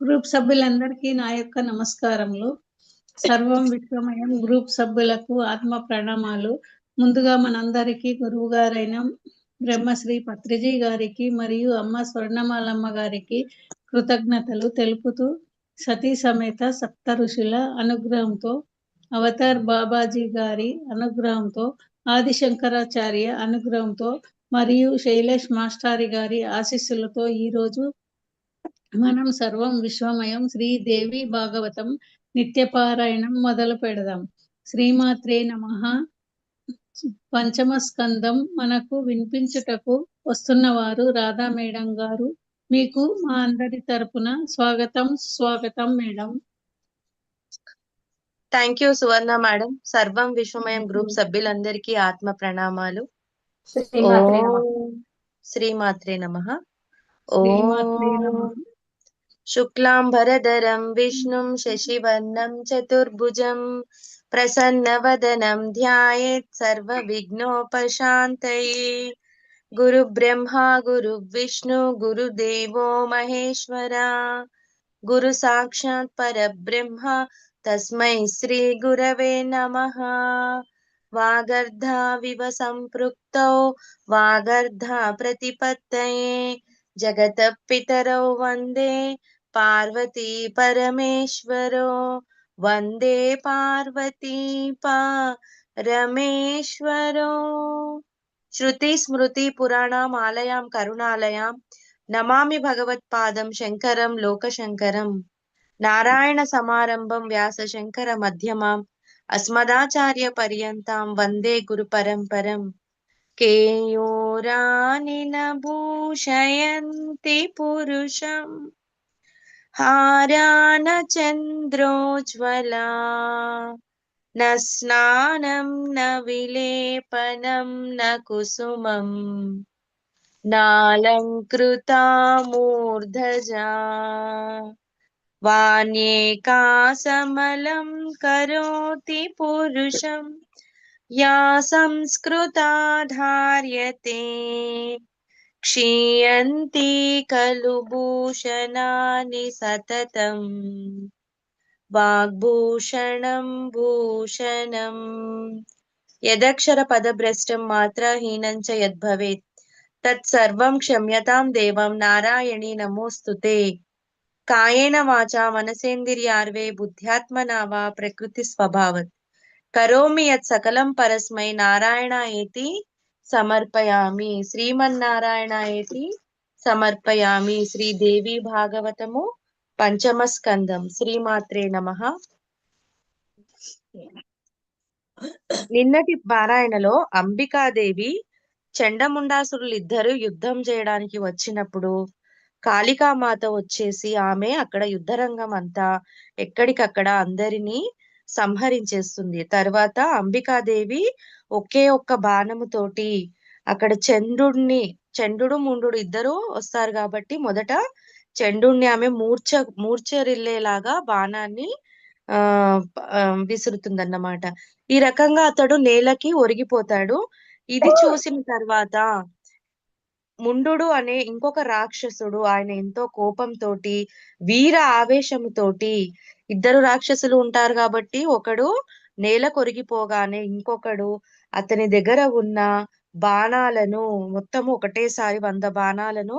Group సభ్యులందరికీ నా యొక్క నమస్కారములు. సర్వం విశ్వమయం గ్రూప్ సభ్యులకు ఆత్మ ప్రణామాలు. ముందుగా మనందరికీ గురువు గారైన బ్రహ్మశ్రీ పత్రిజీ గారికి మరియు అమ్మ స్వర్ణమాలమ్మ గారికి కృతజ్ఞతలు తెలుపుతూ సతీ సమేత సప్త ఋషుల అనుగ్రహంతో అవతార్ బాబాజీ గారి అనుగ్రహంతో ఆదిశంకరాచార్య అనుగ్రహంతో మరియు శైలేష్ మాస్టారి గారి ఆశీస్సులతో ఈరోజు మనం సర్వం విశ్వమయం శ్రీదేవి భాగవతం నిత్యపారాయణం మొదలు పెడదాం. శ్రీమాత్రే నమ. పంచమ స్కందం మనకు వినిపించుటకు వస్తున్న వారు రాధా మేడం గారు. మీకు మా అందరి తరపున స్వాగతం స్వాగతం madam. Thank you Suvarna madam. Sarvam Vishwamayam group సభ్యులందరికీ ఆత్మ ప్రణామాలు. శ్రీమాత్రే నమః. ఓం శ్రీమాత్రే నమ శ్రీమాత్రే నమః. శుక్లాంబరధరం విష్ణుం శశివర్ణం చతుర్భుజం ప్రసన్నవదనం ధ్యాయేత్ సర్వ విఘ్నోపశాంతయే గురు బ్రహ్మ గురు విష్ణు గురుదేవో మహేశ్వర గురు సాక్షాత్ పరబ్రహ్మ తస్మై पार्वती परमेश्वरो वन्दे पार्वती సంపృక్తౌ వాగర్ధ ప్రతిపత్తయే పార్వతీ పరమేశ్వరో వందే పార్వతీ పరమేశ్వరో శృతి స్మృతి పురాణం ఆలయాం కరుణాలయాం నమామి భగవత్పాదం శంకరం లోకశంకరం. నారాయణ సమారంభం వ్యాస శంకర మధ్యమాం అస్మదాచార్య పర్యంతం వందే గురు పరంపరం. కేయూరానిన భూషయంతి పురుషం. हारान चन्द्रोज्ज्वला न स्नानं, न विलेपनं, न कुसुमम् नालङ्कृता मूर्धजा का समलं करोति पुरुषं या संस्कृता धार्यते క్షీయంతి ఖలు భూషణాని సతతం. వాగ్భూషణం భూషణం. యదక్షర పదభ్రష్టం మాత్రహీనంచ యద్భవేత్. తత్సర్వం క్షమ్యతాం దేవం నారాయణి నమోస్తుతే. కాయేన వాచా మనసేంద్రియార్వే బుద్ధ్యాత్మనా వా ప్రకృతి స్వభావత్. కరోమి యత్ సకలం పరస్మై నారాయణ ఏతి సమర్పయామి. శ్రీమన్నారాయణాయతి సమర్పయామి. శ్రీదేవి భాగవతము పంచమ స్కందం శ్రీమాత్రే నమ. నిన్నటి పారాయణలో అంబికాదేవి చండముండాసురులు యుద్ధం చేయడానికి వచ్చినప్పుడు కాళికామాత వచ్చేసి ఆమె అక్కడ యుద్ధరంగం అంతా ఎక్కడికక్కడ అందరినీ సంహరించేస్తుంది. తర్వాత అంబికాదేవి ఒకే ఒక్క బాణము తోటి అక్కడ చంద్రుడిని చంద్రుడు ముండు ఇద్దరు వస్తారు కాబట్టి మొదట చంద్రుడిని ఆమె మూర్ఛ మూర్ఛరిల్లేలాగా బాణాన్ని ఆ విసురుతుందన్నమాట. ఈ రకంగా అతడు నేలకి ఒరిగిపోతాడు. ఇది చూసిన తర్వాత ముండు అనే ఇంకొక రాక్షసుడు ఆయన ఎంతో కోపంతోటి వీర ఆవేశముతోటి ఇద్దరు రాక్షసులు ఉంటారు కాబట్టి ఒకడు నేల కొరిగిపోగానే ఇంకొకడు అతని దగ్గర ఉన్న బాణాలను మొత్తం ఒకటేసారి వంద బాణాలను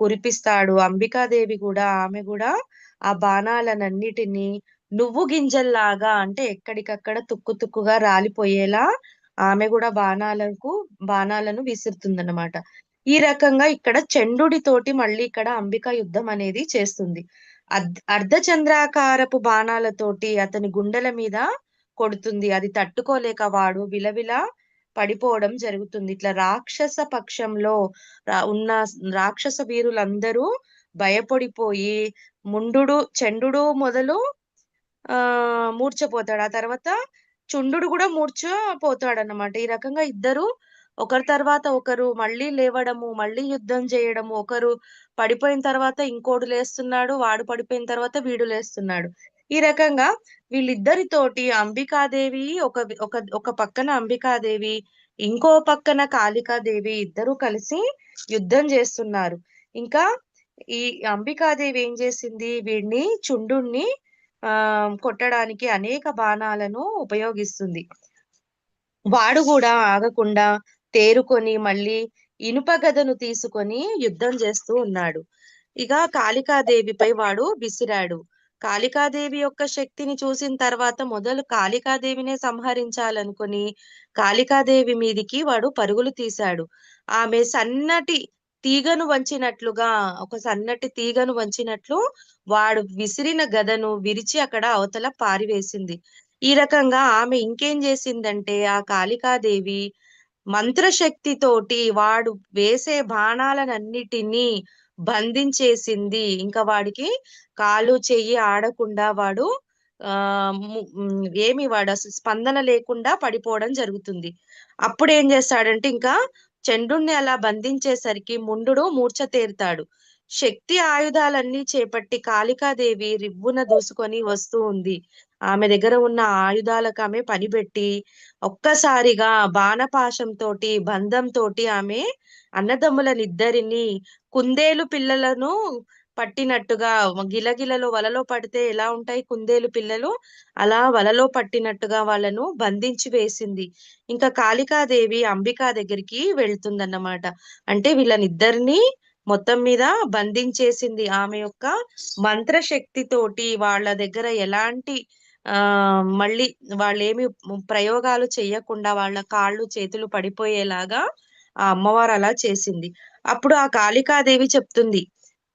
కురిపిస్తాడు. అంబికాదేవి కూడా ఆమె కూడా ఆ బాణాలనన్నిటినీ నువ్వు గింజల్లాగా అంటే ఎక్కడికక్కడ తుక్కు తుక్కుగా రాలిపోయేలా ఆమె కూడా బాణాలకు బాణాలను విసురుతుందన్నమాట. ఈ రకంగా ఇక్కడ చండుడి తోటి మళ్ళీ ఇక్కడ అంబికా యుద్ధం అనేది చేస్తుంది. అర్ధచంద్రాకారపు బాణాలతోటి అతని గుండెల మీద కొడుతుంది. అది తట్టుకోలేక వాడు విలవిల పడిపోవడం జరుగుతుంది. ఇట్లా రాక్షస పక్షంలో ఉన్న రాక్షస వీరులందరూ భయపడిపోయి ముండు చండు మొదలు ఆ మూర్చపోతాడు. ఆ తర్వాత చుండు కూడా మూర్చపోతాడు అన్నమాట ఈ రకంగా ఇద్దరు ఒకరి తర్వాత ఒకరు మళ్ళీ లేవడము మళ్ళీ యుద్ధం చేయడము ఒకరు పడిపోయిన తర్వాత ఇంకోడు లేస్తున్నాడు వాడు పడిపోయిన తర్వాత వీడు లేస్తున్నాడు. ఈ రకంగా వీళ్ళిద్దరితోటి అంబికాదేవి ఒక ఒక ఒక పక్కన అంబికాదేవి ఇంకో పక్కన కాళికాదేవి ఇద్దరు కలిసి యుద్ధం చేస్తున్నారు. ఇంకా ఈ అంబికాదేవి ఏం చేసింది? వీడిని చుండుణ్ణి ఆ కొట్టడానికి అనేక బాణాలను ఉపయోగిస్తుంది. వాడు కూడా ఆగకుండా తేరుకొని మళ్ళీ ఇనుప గదను తీసుకొని యుద్ధం చేస్తూ ఉన్నాడు. ఇక కాళికాదేవిపై వాడు విసిరాడు. కాళికాదేవి యొక్క శక్తిని చూసిన తర్వాత మొదలు కాళికాదేవినే సంహరించాలనుకుని కాళికాదేవి మీదికి వాడు పరుగులు తీశాడు. ఆమె సన్నటి తీగను వంచినట్లుగా ఒక సన్నటి తీగను వంచినట్లు వాడు విసిరిన గదను విరిచి అక్కడ అవతల పారివేసింది. ఈ రకంగా ఆమె ఇంకేం చేసిందంటే ఆ కాళికాదేవి మంత్రశక్తితోటి వాడు వేసే బాణాలనన్నిటినీ బంధించేసింది. ఇంకా వాడికి కాలు చెయ్యి ఆడకుండా వాడు ఆ ఏమి వాడు అసలు స్పందన లేకుండా పడిపోవడం జరుగుతుంది. అప్పుడు ఏం చేస్తాడంటే ఇంకా చంద్రుణ్ణి అలా బంధించేసరికి ముండుడు మూర్ఛ తేరుతాడు. శక్తి ఆయుధాలన్నీ చేపట్టి కాళికాదేవి రివ్వున దూసుకొని వస్తూ ఉంది. ఆమె దగ్గర ఉన్న ఆయుధాలకు ఆమె పనిపెట్టి ఒక్కసారిగా బాణపాశంతో బంధంతో ఆమె అన్నదమ్ములనిద్దరిని కుందేలు పిల్లలను పట్టినట్టుగా గిలగిలలో వలలో పడితే ఎలా ఉంటాయి కుందేలు పిల్లలు? అలా వలలో పట్టినట్టుగా వాళ్ళను బంధించి వేసింది. ఇంకా కాళికాదేవి అంబికా దగ్గరికి వెళ్తుందన్నమాట. అంటే వీళ్ళనిద్దరిని మొత్తం మీద బంధించేసింది. ఆమె యొక్క మంత్రశక్తితోటి వాళ్ళ దగ్గర ఎలాంటి ఆ మళ్ళీ వాళ్ళేమి ప్రయోగాలు చేయకుండా వాళ్ళ కాళ్ళు చేతులు పడిపోయేలాగా ఆ అమ్మవారు అలా చేసింది. అప్పుడు ఆ కాళికాదేవి చెప్తుంది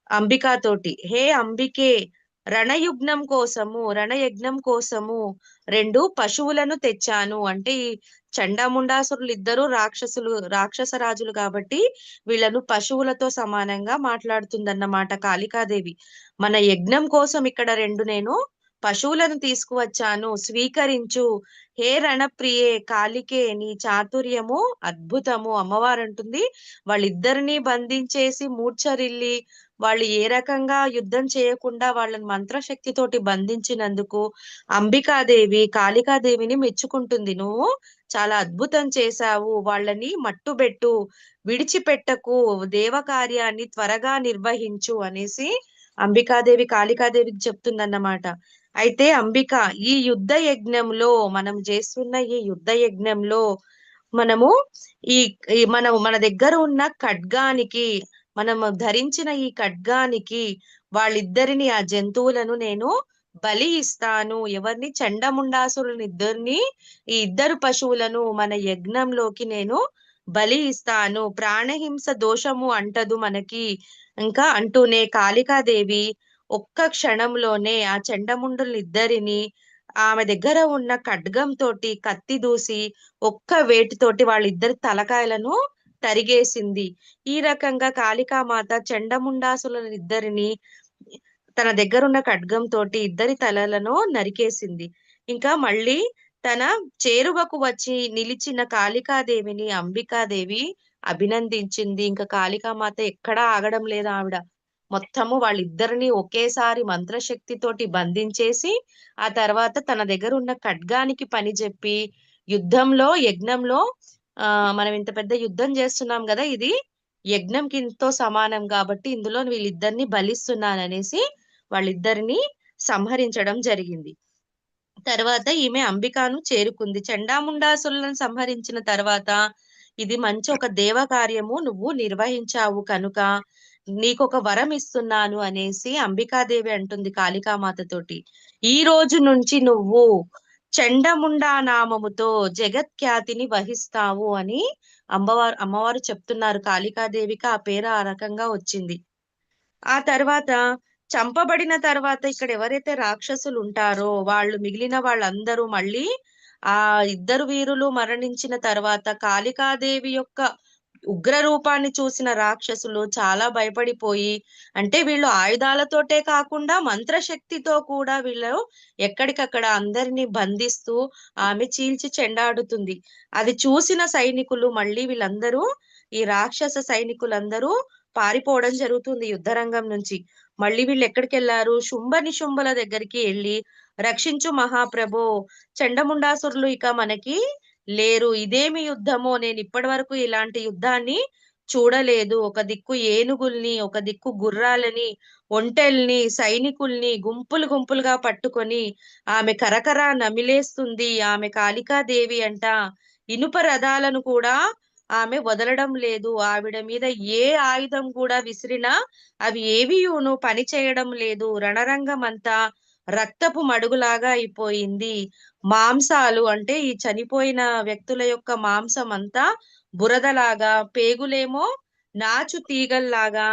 అంబికాతోటి హే అంబికే రణయుగ్నం కోసము రణయజ్ఞం కోసము రెండు పశువులను తెచ్చాను. అంటే ఈ చండాముండాసురులు ఇద్దరు రాక్షసులు రాక్షస రాజులు కాబట్టి వీళ్ళను పశువులతో సమానంగా మాట్లాడుతుందన్నమాట కాళికాదేవి. మన యజ్ఞం కోసం ఇక్కడ రెండు నేను పశువులను తీసుకువచ్చాను. స్వీకరించు. హే రణప్రియే కాళికే నీ చాతుర్యము అద్భుతము. అమ్మవారు అంటుంది వాళ్ళిద్దరిని బంధించేసి మూర్ఛరిల్లి వాళ్ళు ఏ రకంగా యుద్ధం చేయకుండా వాళ్ళని మంత్రశక్తితోటి బంధించినందుకు అంబికాదేవి కాళికాదేవిని మెచ్చుకుంటుంది. నువ్వు చాలా అద్భుతం చేశావు. వాళ్ళని మట్టుబెట్టు విడిచిపెట్టకు దేవకార్యాన్ని త్వరగా నిర్వహించు అనేసి అంబికాదేవి కాళికాదేవికి చెప్తుందన్నమాట. అయితే అంబిక ఈ యుద్ధ యజ్ఞంలో మనం చేస్తున్న ఈ యుద్ధ యజ్ఞంలో మనము ఈ మనం మన దగ్గర ఉన్న ఖడ్గానికి మనము ధరించిన ఈ ఖడ్గానికి వాళ్ళిద్దరిని ఆ జంతువులను నేను బలి ఇస్తాను. ఎవరిని? చండముండాసురుని ఇద్దరిని ఈ ఇద్దరు పశువులను మన యజ్ఞంలోకి నేను బలి ఇస్తాను. ప్రాణహింస దోషము అంటదు మనకి. ఇంకా అంటూనే కాళికాదేవి ఒక్క క్షణంలోనే ఆ చండముండలిద్దరిని ఆమె దగ్గర ఉన్న ఖడ్గం తోటి కత్తి దూసి ఒక్క వేటితోటి వాళ్ళిద్దరి తలకాయలను తరిగేసింది. ఈ రకంగా కాళికామాత చండముండాసులను ఇద్దరిని తన దగ్గర ఉన్న ఖడ్గం తోటి ఇద్దరి తలలను నరికేసింది. ఇంకా మళ్ళీ తన చేరువకు వచ్చి నిలిచిన కాళికాదేవిని అంబికాదేవి అభినందించింది. ఇంకా కాళికామాత ఎక్కడా ఆగడం లేదు ఆవిడ. మొత్తము వాళ్ళిద్దరిని ఒకేసారి మంత్రశక్తితోటి బంధించేసి ఆ తర్వాత తన దగ్గర ఉన్న ఖడ్గానికి పని చెప్పి యుద్ధంలో యజ్ఞంలో ఆ మనం ఇంత పెద్ద యుద్ధం చేస్తున్నాం కదా ఇది యజ్ఞం కింతో సమానం కాబట్టి ఇందులో వీళ్ళిద్దరిని బలిస్తున్నాననేసి వాళ్ళిద్దరిని సంహరించడం జరిగింది. తర్వాత ఈమె అంబికాను చేరుకుంది. చండాముండాసులను సంహరించిన తర్వాత ఇది మంచి ఒక దేవ కార్యము నువ్వు నిర్వహించావు కనుక నీకొక వరం ఇస్తున్నాను అనేసి అంబికాదేవి అంటుంది కాళికామాత తోటి. ఈ రోజు నుంచి నువ్వు చండముండా నామముతో జగత్ఖ్యాతిని వహిస్తావు అని అమ్మవారు అమ్మవారు చెప్తున్నారు. కాళికాదేవికి ఆ పేరు ఆ రకంగా వచ్చింది. ఆ తర్వాత చంపబడిన తర్వాత ఇక్కడ ఎవరైతే రాక్షసులు ఉంటారో వాళ్ళు మిగిలిన వాళ్ళందరూ మళ్ళీ ఆ ఇద్దరు వీరులు మరణించిన తర్వాత కాళికాదేవి యొక్క ఉగ్ర రూపాన్ని చూసిన రాక్షసులు చాలా భయపడిపోయి అంటే వీళ్ళు ఆయుధాలతోటే కాకుండా మంత్రశక్తితో కూడా వీళ్ళు ఎక్కడికక్కడ అందరినీ బంధిస్తూ ఆమె చీల్చి చెండాడుతుంది. అది చూసిన సైనికులు మళ్ళీ వీళ్ళందరూ ఈ రాక్షస సైనికులందరూ పారిపోవడం జరుగుతుంది యుద్ధరంగం నుంచి. మళ్ళీ వీళ్ళు ఎక్కడికి వెళ్ళారు శుంభ నిశుంభల దగ్గరికి వెళ్ళి రక్షించు మహాప్రభో చండముండాసురులు ఇక మనకి లేరు. ఇదేమి యుద్ధమో? నేను ఇప్పటి వరకు ఇలాంటి యుద్ధాన్ని చూడలేదు. ఒక దిక్కు ఏనుగుల్ని ఒక దిక్కు గుర్రాలని ఒంటెల్ని సైనికుల్ని గుంపులు గుంపులుగా పట్టుకొని ఆమె కరకర నమిలేస్తుంది. ఆమె కాళికాదేవి అంట. ఇనుప రథాలను కూడా ఆమె వదలడం లేదు. ఆవిడ మీద ఏ ఆయుధం కూడా విసిరినా అవి ఏవియును? పని చేయడం లేదు. రణరంగం అంతా రక్తపు మడుగులాగా అయిపోయింది. మాంసాలు అంటే ఈ చనిపోయిన వ్యక్తుల యొక్క మాంసం అంతా బురదలాగా పేగులేమో నాచు తీగల్లాగా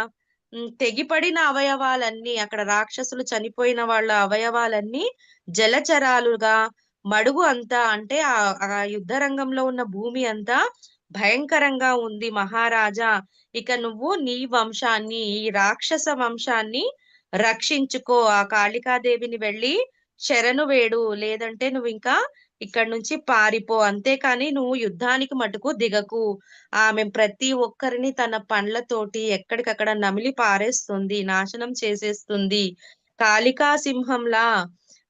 తెగిపడిన అవయవాలన్నీ అక్కడ రాక్షసులు చనిపోయిన వాళ్ళ అవయవాలన్నీ జలచరాలుగా మడుగు అంతా అంటే ఆ ఆ యుద్ధ రంగంలో ఉన్న భూమి అంతా భయంకరంగా ఉంది మహారాజా. ఇక నువ్వు నీ వంశాన్ని ఈ రాక్షస వంశాన్ని రక్షించుకో ఆ కాళికాదేవిని వెళ్ళి శరణు వేడు లేదంటే నువ్వు ఇంకా ఇక్కడి నుంచి పారిపో. అంతేకాని నువ్వు యుద్ధానికి మటుకు దిగకు. ఆమె ప్రతి ఒక్కరిని తన పండ్లతోటి ఎక్కడికక్కడ నమిలి పారేస్తుంది నాశనం చేసేస్తుంది. కాళికా సింహంలా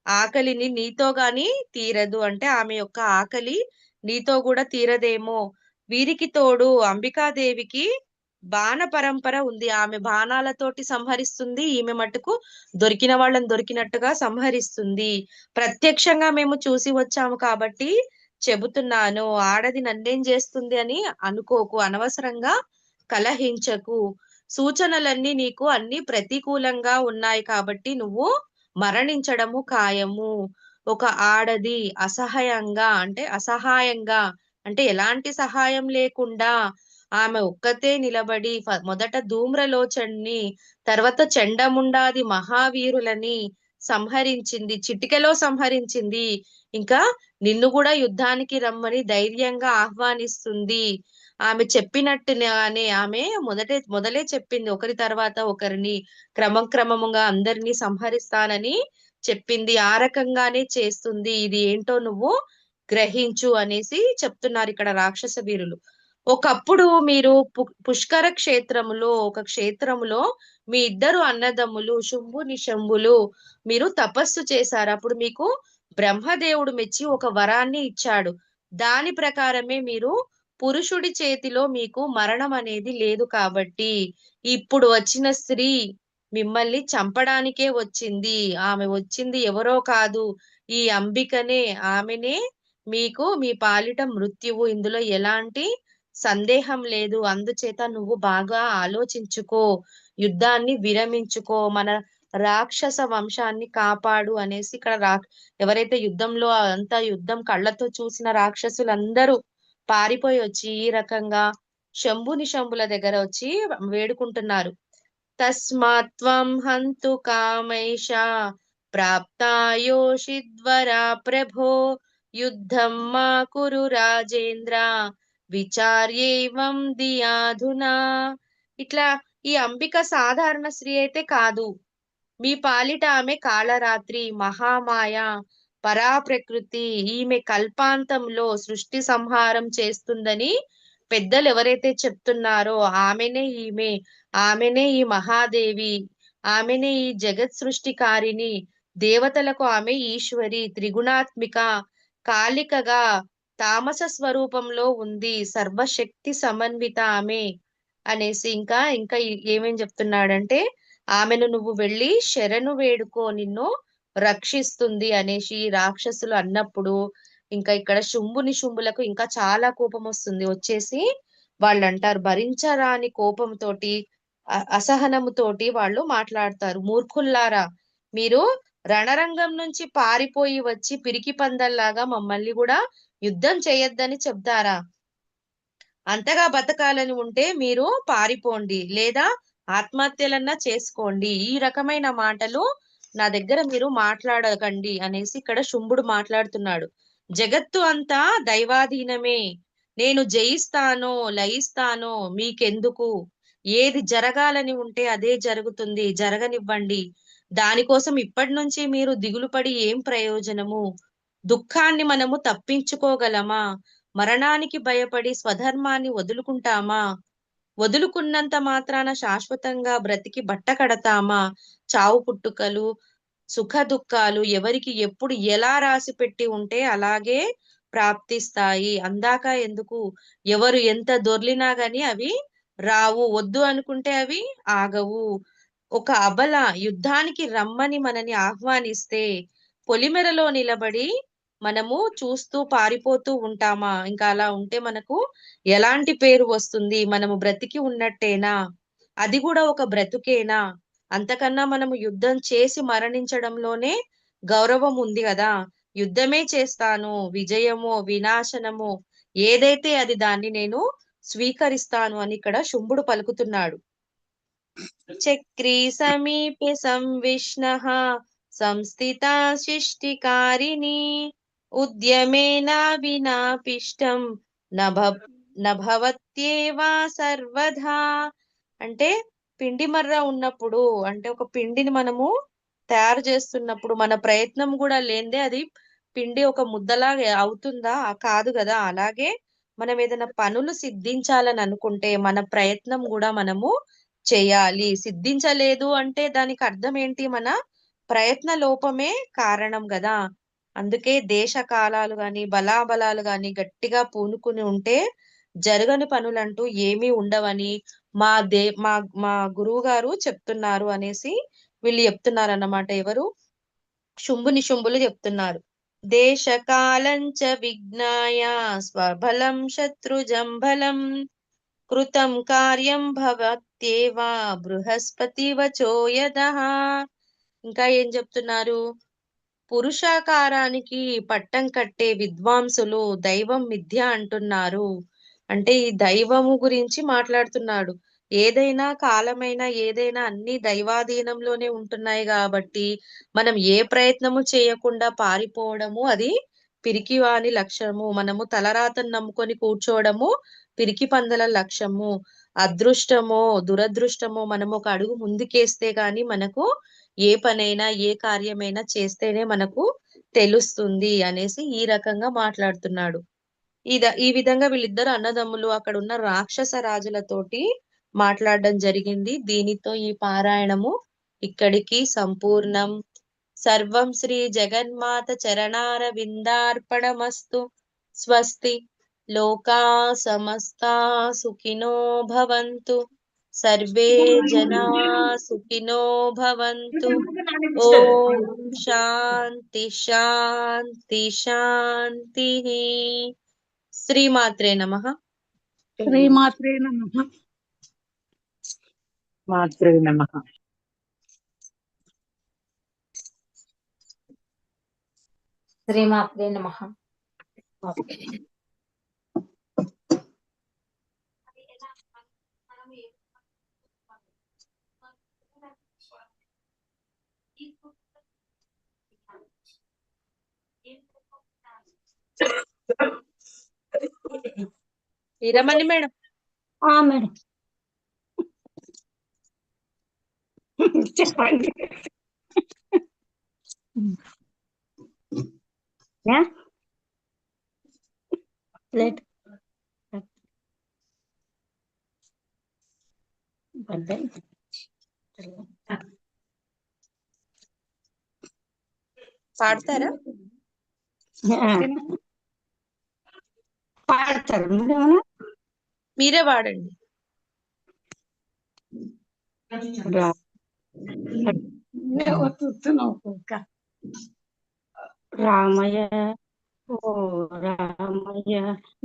ఆకలిని నీతో గాని తీరదు. అంటే ఆమె యొక్క ఆకలి నీతో కూడా తీరదేమో. వీరికి తోడు అంబికాదేవికి బాణ పరంపర ఉంది. ఆమె బాణాలతోటి సంహరిస్తుంది. ఈమె మటుకు దొరికిన వాళ్ళని దొరికినట్టుగా సంహరిస్తుంది. ప్రత్యక్షంగా మేము చూసి వచ్చాము కాబట్టి చెబుతున్నాను. ఆడది నన్నేం చేస్తుంది అని అనుకోకు. అనవసరంగా కలహించకు. సూచనలన్నీ నీకు అన్ని ప్రతికూలంగా ఉన్నాయి కాబట్టి నువ్వు మరణించడము ఖాయము. ఒక ఆడది అసహాయంగా అంటే అసహాయంగా అంటే ఎలాంటి సహాయం లేకుండా ఆమె ఒక్కతే నిలబడి మొదట ధూమ్రలోచన్ని తర్వాత చెండముండాది మహావీరులని సంహరించింది చిటికెలో సంహరించింది. ఇంకా నిన్ను కూడా యుద్ధానికి రమ్మని ధైర్యంగా ఆహ్వానిస్తుంది. ఆమె చెప్పినట్టుగానే ఆమె మొదటే మొదలే చెప్పింది. ఒకరి తర్వాత ఒకరిని క్రమక్రమముగా అందరినీ సంహరిస్తానని చెప్పింది. ఆ రకంగానే చేస్తుంది. ఇది ఏంటో నువ్వు గ్రహించు అనేసి చెప్తున్నారు ఇక్కడ రాక్షస వీరులు. ఒకప్పుడు మీరు పుష్కర క్షేత్రములో ఒక క్షేత్రములో మీ ఇద్దరు అన్నదమ్ములు శుంభు నిశంభులు మీరు తపస్సు చేశారు. అప్పుడు మీకు బ్రహ్మదేవుడు మెచ్చి ఒక వరాన్ని ఇచ్చాడు. దాని ప్రకారమే మీరు పురుషుడి చేతిలో మీకు మరణం అనేది లేదు కాబట్టి ఇప్పుడు వచ్చిన స్త్రీ మిమ్మల్ని చంపడానికే వచ్చింది. ఆమె వచ్చింది ఎవరో కాదు. ఈ అంబికనే ఆమెనే మీకు మీ పాలిట మృత్యువు. ఇందులో ఎలాంటి సందేహం లేదు. అందుచేత నువ్వు బాగా ఆలోచించుకో. యుద్ధాన్ని విరమించుకో. మన రాక్షస వంశాన్ని కాపాడు అనేసి ఇక్కడ రా ఎవరైతే యుద్ధంలో అంతా యుద్ధం కళ్ళతో చూసిన రాక్షసులందరూ పారిపోయి వచ్చి ఈ రకంగా శంభుని శంభుల దగ్గర వచ్చి వేడుకుంటున్నారు. తస్మాత్వం హంతు కామైష ప్రాప్తాయోషిద్వరా ప్రభో. యుద్ధం మా కురు రాజేంద్ర. విచార్యేవం దియాధునా. ఇట్లా ఈ అంబిక సాధారణ స్త్రీ అయితే కాదు. మీ పాలిట ఆమె కాళరాత్రి మహామాయ పరాప్రకృతి ఈమె కల్పాంతంలో సృష్టి సంహారం చేస్తుందని పెద్దలు ఎవరైతే చెప్తున్నారో ఆమెనే ఈమె ఆమెనే ఈ మహాదేవి ఆమెనే ఈ జగత్ సృష్టికారిని దేవతలకు ఆమె ఈశ్వరి త్రిగుణాత్మిక కాలికగా తామస స్వరూపంలో ఉంది. సర్వశక్తి సమన్విత ఆమె అనేసి ఇంకా ఇంకా ఏమేం చెప్తున్నాడంటే ఆమెను నువ్వు వెళ్ళి శరణు వేడుకో నిన్ను రక్షిస్తుంది అనేసి రాక్షసులు అన్నప్పుడు ఇంకా ఇక్కడ శుంభుని శుంభులకు ఇంకా చాలా కోపం వస్తుంది. వచ్చేసి వాళ్ళు అంటారు భరించరాని కోపంతోటి అ- అసహనముతోటి వాళ్ళు మాట్లాడతారు. మూర్ఖుల్లారా మీరు రణరంగం నుంచి పారిపోయి వచ్చి పిరికి పందల్లాగా మమ్మల్ని కూడా యుద్ధం చేయొద్దని చెప్తారా? అంతగా బతకాలని ఉంటే మీరు పారిపోండి లేదా ఆత్మహత్యలన్నా చేసుకోండి. ఈ రకమైన మాటలు నా దగ్గర మీరు మాట్లాడకండి అనేసి ఇక్కడ శుంభుడు మాట్లాడుతున్నాడు. జగత్తు అంతా దైవాధీనమే. నేను జయిస్తానో లయిస్తాను మీకెందుకు? ఏది జరగాలని ఉంటే అదే జరుగుతుంది. జరగనివ్వండి. దానికోసం ఇప్పటి నుంచి మీరు దిగులు పడి ఏం ప్రయోజనము? దుఃఖాన్ని మనము తప్పించుకోగలమా? మరణానికి భయపడి స్వధర్మాన్ని వదులుకుంటామా? వదులుకున్నంత మాత్రాన శాశ్వతంగా బ్రతికి బట్ట కడతామా? చావు పుట్టుకలు సుఖ దుఃఖాలు ఎవరికి ఎప్పుడు ఎలా రాసి పెట్టి ఉంటే అలాగే ప్రాప్తిస్తాయి. అందాక ఎందుకు? ఎవరు ఎంత దొర్లినా గాని అవి రావు. వద్దు అనుకుంటే అవి ఆగవు. ఒక అబల యుద్ధానికి రమ్మని మనని ఆహ్వానిస్తే పొలిమెరలో నిలబడి మనము చూస్తూ పారిపోతూ ఉంటామా? ఇంకా అలా ఉంటే మనకు ఎలాంటి పేరు వస్తుంది? మనము బ్రతికి ఉన్నట్టేనా? అది కూడా ఒక బ్రతుకేనా? అంతకన్నా మనము యుద్ధం చేసి మరణించడంలోనే గౌరవం ఉంది కదా? యుద్ధమే చేస్తాను విజయము వినాశనము ఏదైతే అది దాన్ని నేను స్వీకరిస్తాను అని ఇక్కడ శుంభుడు పలుకుతున్నాడు. చక్రీ సమీపే సంవిష్ణ సంస్థిత సృష్టికారిణి ఉద్యమేన వినాపిష్టం నభ నభవత్యేవా సర్వధా అంటే పిండి మర్ర ఉన్నప్పుడు అంటే ఒక పిండిని మనము తయారు చేస్తున్నప్పుడు మన ప్రయత్నం కూడా లేనిదే అది పిండి ఒక ముద్దలా అవుతుందా? కాదు కదా. అలాగే మనం ఏదైనా పనులు సిద్ధించాలని అనుకుంటే మన ప్రయత్నం కూడా మనము చేయాలి. సిద్ధించలేదు అంటే దానికి అర్థం ఏంటి? మన ప్రయత్న లోపమే కారణం కదా. అందుకే దేశ కాలాలు గాని బలాబలాలు గాని గట్టిగా పూనుకుని ఉంటే జరగని పనులంటూ ఏమీ ఉండవని మా దే మా మా గురువు గారు చెప్తున్నారు అనేసి వీళ్ళు చెప్తున్నారు అన్నమాట ఎవరు? శుంభుని శుంభులు చెప్తున్నారు. దేశ కాలంచ విజ్ఞాయ స్వబలం శత్రుజంబలం కృతం కార్యం భవత్యేవా బృహస్పతి వచోయద ఇంకా ఏం చెప్తున్నారు? పురుషాకారానికి పట్టం కట్టే విద్వాంసులు దైవం మిథ్య అంటున్నారు. అంటే ఈ దైవము గురించి మాట్లాడుతున్నాడు. ఏదైనా కాలమైనా ఏదైనా అన్ని దైవాధీనంలోనే ఉంటున్నాయి కాబట్టి మనం ఏ ప్రయత్నము చేయకుండా పారిపోవడము అది పిరికివాని లక్ష్యము మనము తలరాతను నమ్ముకొని కూర్చోవడము పిరికి పందల లక్ష్యము అదృష్టమో దురదృష్టమో మనం ఒక అడుగు ముందుకేస్తే గాని మనకు ఏ పనైనా ఏ కార్యమైనా చేస్తేనే మనకు తెలుస్తుంది అనేసి ఈ రకంగా మాట్లాడుతున్నాడు. ఇద ఈ విధంగా వీళ్ళిద్దరు అన్నదమ్ములు అక్కడ ఉన్న రాక్షస రాజులతోటి మాట్లాడడం జరిగింది. దీనితో ఈ పారాయణము ఇక్కడికి సంపూర్ణం. సర్వం శ్రీ జగన్మాత చరణార విందార్పణమస్తు స్వస్తి. లోకా సమస్తా సుఖినో భవంతు. సర్వే జనా సుఖినో భవంతు ఓం శాంతి శాంతి శాంతి శ్రీమాత్రే నమః శ్రీమాత్రే నమః మాతృ నమ శ్రీమాత్రే నమ వీరమణి మేడం. మేడం. చెప్పండి. ప్లేట్. పాడతారా? పాడతారు. మీరేమన్నా మీరే వాడండి. రామయ్య ఓ రామయ్య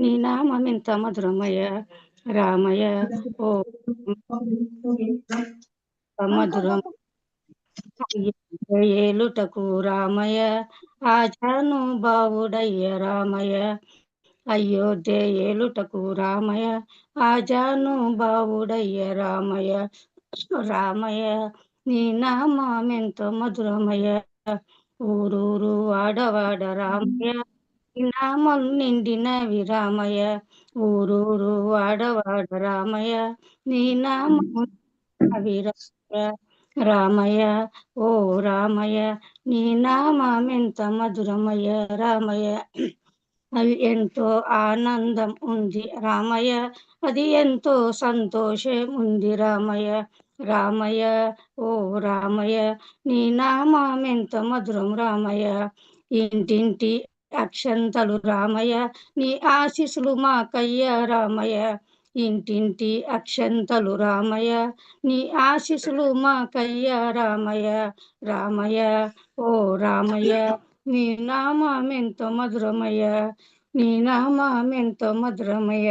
నీ నామం ఎంత మధురమయ్య. రామయ్య ఓ మధురం. ఏలుటకు రామయ్య ఆజాను బావుడయ్య రామయ్య. అయోధ్య ఏలుటకు రామయ్య ఆజాను బావుడయ్య రామయ్య. రామయ్య నీ నామం ఎంతో మధురమయ్య. ఊరూరు వాడవాడ రామయ్య నీ నామం నిండినవి రామయ్య. ఊరూరు వాడవాడ రామయ్య నీ నామం అవి రామయ్య. రామయ్య ఓ రామయ్య నీ నామం ఎంత మధురమయ్య రామయ్య. అది ఎంతో ఆనందం ఉంది రామయ్య అది ఎంతో సంతోషం ఉంది రామయ్య. రామయ్య ఓ రామయ్య నీ నామం ఎంత మధురం రామయ్య. ఇంటింటి అక్షంతలు రామయ్య నీ ఆశీస్సులు మాకయ్య రామయ్య. ఇంటింటి అక్షంతలు రామయ్య నీ ఆశీస్సులు మాకయ్య రామయ్య. రామయ్య ఓ రామయ్య నీ నామం ఎంతో మధురమయ్య. నీ నామం ఎంతో మధురమయ్య.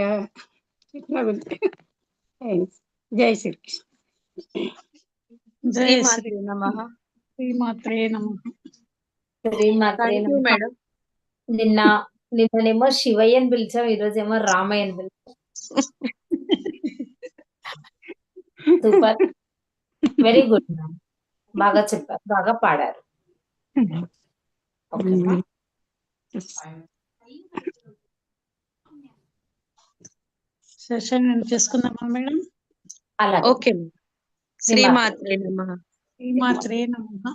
జై శ్రీకృష్ణ. జై శ్రీ నమః. శ్రీమాత్రే నమః. శ్రీమాత్రే నమః. మేడం. నిన్న నిన్ననేమో శివయ్య అని పిలిచాం ఈ రోజు ఏమో రామయ్య అని పిలిచాం. సూపర్. వెరీ గుడ్ మ్యామ్ బాగా చెప్పారు బాగా పాడారు. ఓకేనా సెషన్ చేసుకుందామా మేడం? అలాగే. ఓకే శ్రీమాత్రే నమః. శ్రీమాత్రే నమః.